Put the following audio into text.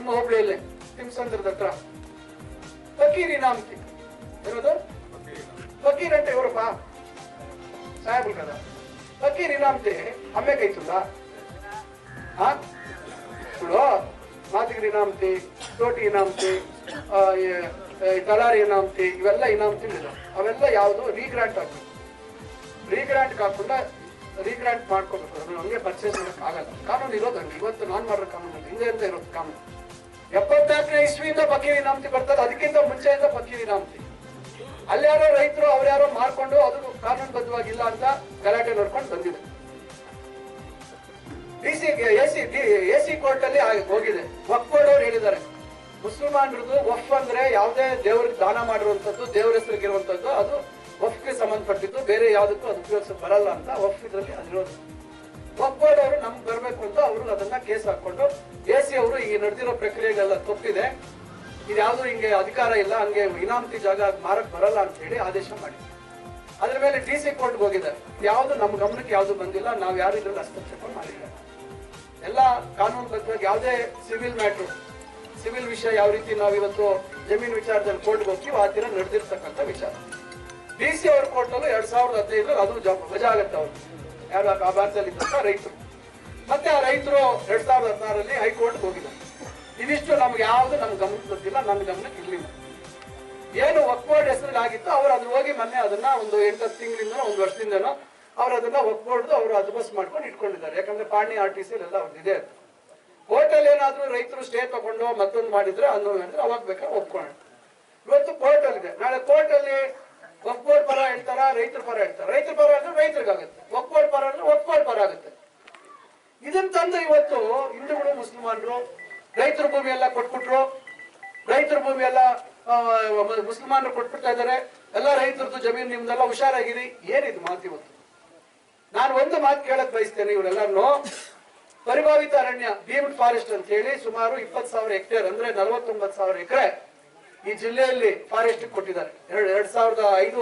ನಿಮ್ಮ ಹೋಬಳಿಯಲ್ಲೇ ನಿಮ್ಮ ಸಂದ್ರದ ಹತ್ರ. ಫಕೀರಿ ನಾಮ್ತಿ ಇರೋದು ಫಕೀರ್ ಅಂತ ಇವರಪ್ಪ ಸಾಹೇಬ್ ಕದ. ಫಕೀರ್ ಇನಾಮ್ತಿ ಅಮ್ಮೆ ಕೈತುಲ್ಲ ಬಿಡು ಮಾತಿಗರಿ ತೋಟಿ ಇನಾಮ್ತಿ ತಲಾರಿ ಇನಾಮ್ತಿ ಇವೆಲ್ಲ ಇನಾಮ್ತಿ ಅವೆಲ್ಲ ಯಾವುದು? ರೀಗ್ರಾಂಟ್ ಆಗ್ಬೇಕು ರೀಗ್ರಾಂಟ್ ಹಾಕೊಂಡ ರೀಗ್ರಾಂಟ್ ಮಾಡ್ಕೋಬೇಕು. ಅದನ್ನು ಹಂಗೆ ಪರ್ಚೇಸ್ ಮಾಡೋಕ್ಕಾಗಲ್ಲ. ಕಾನೂನು ಇರೋದು ಇವತ್ತು ನಾನ್ ಮಾಡ್ರ ಕಾನೂನು ಹಿಂದೆ ಅಂತ ಇರೋದು ಕಾನೂನು. ಎಪ್ಪತ್ನಾಲ್ಕನೇ ಇಸ್ವಿಯಿಂದ ಪಕ್ಕಿ ಇನಾಮ್ತಿ ಬರ್ತದೆ. ಅದಕ್ಕಿಂತ ಮುಂಚೆಯಿಂದ ಪಕ್ಕಿ ಇನಾಮ್ತಿ ಅಲ್ಲಿ ಯಾರೋ ರೈತರು ಅವ್ರ್ಯಾರೋ ಮಾರ್ಕೊಂಡು ಅದು ಕಾನೂನುಬದ್ಧವಾಗಿಲ್ಲ ಅಂತ ಗಲಾಟೆ ನೋಡ್ಕೊಂಡು ಬಂದಿದೆ. ಡಿಸಿ ಎಸಿ ಎಸಿ ಕೋರ್ಟ್ ಅಲ್ಲಿ ಹೋಗಿದೆ. ವಕ್ಫ್ ಬೋರ್ಡ್ ಅವ್ರು ಹೇಳಿದ್ದಾರೆ. ಮುಸಲ್ಮಾನರದು ವಫ್ ಅಂದ್ರೆ ಯಾವುದೇ ದೇವ್ರಿಗೆ ದಾನ ಮಾಡಿರುವಂತದ್ದು ದೇವ್ರ ಹೆಸರಿಗೆ ಇರುವಂತದ್ದು ಅದು ವಫ್ಗೆ ಸಂಬಂಧಪಟ್ಟಿದ್ದು, ಬೇರೆ ಯಾವುದಕ್ಕೂ ಅದು ಉಪಯೋಗಿಸ್ ಬರಲ್ಲ ಅಂತ ವಫ್ ಇದ್ರಲ್ಲಿ ಅದಿರೋದು ಅವರು ನಮ್ಗೆ ಬರ್ಬೇಕು ಅಂತ ಅವರು ಅದನ್ನ ಕೇಸ್ ಹಾಕೊಂಡು ಎಸಿ ಅವರು ಈ ನಡೆದಿರೋ ಪ್ರಕ್ರಿಯೆಗೆಲ್ಲ ತಪ್ಪಿದೆ. ಇದ್ಯಾವುದು ಹಿಂಗೆ ಅಧಿಕಾರ ಇಲ್ಲ, ಹಂಗೆ ಇನಾಮತಿ ಜಾಗ ಮಾರಕ್ ಬರಲ್ಲ ಅಂತ ಹೇಳಿ ಆದೇಶ ಮಾಡಿ ಅದ್ರ ಮೇಲೆ ಡಿ ಸಿ ಕೋರ್ಟ್ಗೆ ಹೋಗಿದೆ ಯಾವುದು ನಮ್ಮ ಗಮನಕ್ಕೆ ಯಾವುದು ಬಂದಿಲ್ಲ, ನಾವು ಯಾರು ಇದ್ರಲ್ಲಿ ಹಸ್ತಕ್ಷೇಪ ಮಾಡಿಲ್ಲ. ಎಲ್ಲ ಬಗ್ಗೆ ಯಾವುದೇ ಸಿವಿಲ್ ಮ್ಯಾಟ್ರು, ಸಿವಿಲ್ ವಿಷಯ ಯಾವ ರೀತಿ ನಾವು ಇವತ್ತು ಜಮೀನು ವಿಚಾರದಲ್ಲಿ ಕೋರ್ಟ್ಗೆ ಹೋಗ್ತೀವಿ ಆ ದಿನ ನಡೆದಿರ್ತಕ್ಕಂಥ ವಿಚಾರ. ಡಿ ಸಿ ಅವ್ರ ಕೋರ್ಟಲ್ಲೂ ಎರಡ್ ಸಾವಿರದ ಹದಿನೈದರಲ್ಲಿ ಅದು ವಜಾ ಆಗತ್ತೆ ಅವ್ರು ಯಾರು ಆ ಭಾರತದಲ್ಲಿ ರೈತರು. ಮತ್ತೆ ಆ ರೈತರು ಎರಡ್ ಸಾವಿರದ ಹದಿನಾರಲ್ಲಿ ಹೈಕೋರ್ಟ್ಗೆ ಹೋಗಿದ್ದಾರೆ. ಇದಿಷ್ಟು ನಮ್ಗೆ ಯಾವುದು ನಮ್ಗೆ ಗಮನಕ್ಕೆ ನನ್ನ ಗಮನಕ್ಕೆ ಇರ್ಲಿಲ್ಲ. ಏನು ಒಕ್ಬೋರ್ಡ್ ಹೆಸರಲ್ಲಿ ಆಗಿತ್ತು ಅವ್ರು ಅದ್ರ ಹೋಗಿ ಮೊನ್ನೆ ಅದನ್ನ ಒಂದು ಎಂಟತ್ತು ತಿಂಗಳಿಂದ ಒಂದು ವರ್ಷದಿಂದನೋ ಅವ್ರು ಅದನ್ನ ಒಕ್ಬೋರ್ಡ್ದು ಅವರು ಅದ್ಬಸ್ ಮಾಡ್ಕೊಂಡು ಇಟ್ಕೊಂಡಿದ್ದಾರೆ. ಯಾಕಂದ್ರೆ ಪಾಣಿ ಆರ್ ಟಿ ಸಿ ಎಲ್ಲ ಒಂದಿದೆ ಕೋರ್ಟಲ್ಲಿ ಏನಾದ್ರೂ ರೈತರು ಸ್ಟೇ ತಗೊಂಡು ಮತ್ತೊಂದು ಮಾಡಿದ್ರೆ ಅನ್ನೋ ಅಂದ್ರೆ ಅವಾಗ ಬೇಕಾದ್ರೆ ಒಪ್ಕೊಳ್ಳೋಣ. ಇವತ್ತು ಕೋರ್ಟ್ ನಾಳೆ ಕೋರ್ಟ್ ಅಲ್ಲಿ ಒಕ್ಬೋರ್ಡ್ ಪರ ಹೇಳ್ತಾರ, ರೈತರ ಪರ ಹೇಳ್ತಾರ? ರೈತರ ಪರ ಅಂದ್ರೆ ರೈತರಿಗಾಗುತ್ತೆ ಒಕ್ಬೋರ್ಡ್ ಪರ ಅಂದ್ರೆ ಒಕ್ಬೋರ್ಡ್ ಪರ ಆಗುತ್ತೆ ಇದನ್ನ ತಂದು ಇವತ್ತು ಹಿಂದೂಗಳು ಮುಸ್ಲಿಮಾನರು ರೈತರ ಭೂಮಿ ಎಲ್ಲ ಕೊಟ್ಬಿಟ್ರು. ರೈತರ ಭೂಮಿ ಎಲ್ಲ ಮುಸ್ಲಿಮಾನರು ಕೊಟ್ಬಿಡ್ತಾ ಇದಾರೆ ಎಲ್ಲ ರೈತರದ್ದು ಜಮೀನು ನಿಮ್ದೆಲ್ಲ ಹುಷಾರಾಗಿರಿ. ಏನಿದು ಮಾತು ಇವತ್ತು? ನಾನು ಒಂದು ಮಾತು ಕೇಳಕ್ ಬಯಸ್ತೇನೆ ಇವರೆಲ್ಲರನ್ನು. ಪರಿಭಾವಿತ ಅರಣ್ಯ ಡೀಮ್ಡ್ ಫಾರೆಸ್ಟ್ ಅಂತ ಹೇಳಿ ಸುಮಾರು ಇಪ್ಪತ್ತು ಸಾವಿರ ಹೆಕ್ಟೇರ್ ಅಂದ್ರೆ ನಲವತ್ತೊಂಬತ್ತು ಸಾವಿರ ಎಕರೆ ಈ ಜಿಲ್ಲೆಯಲ್ಲಿ ಫಾರೆಸ್ಟ್ ಕೊಟ್ಟಿದ್ದಾರೆ. ಎರಡ್ ಎರಡ್ ಸಾವಿರದ ಐದು.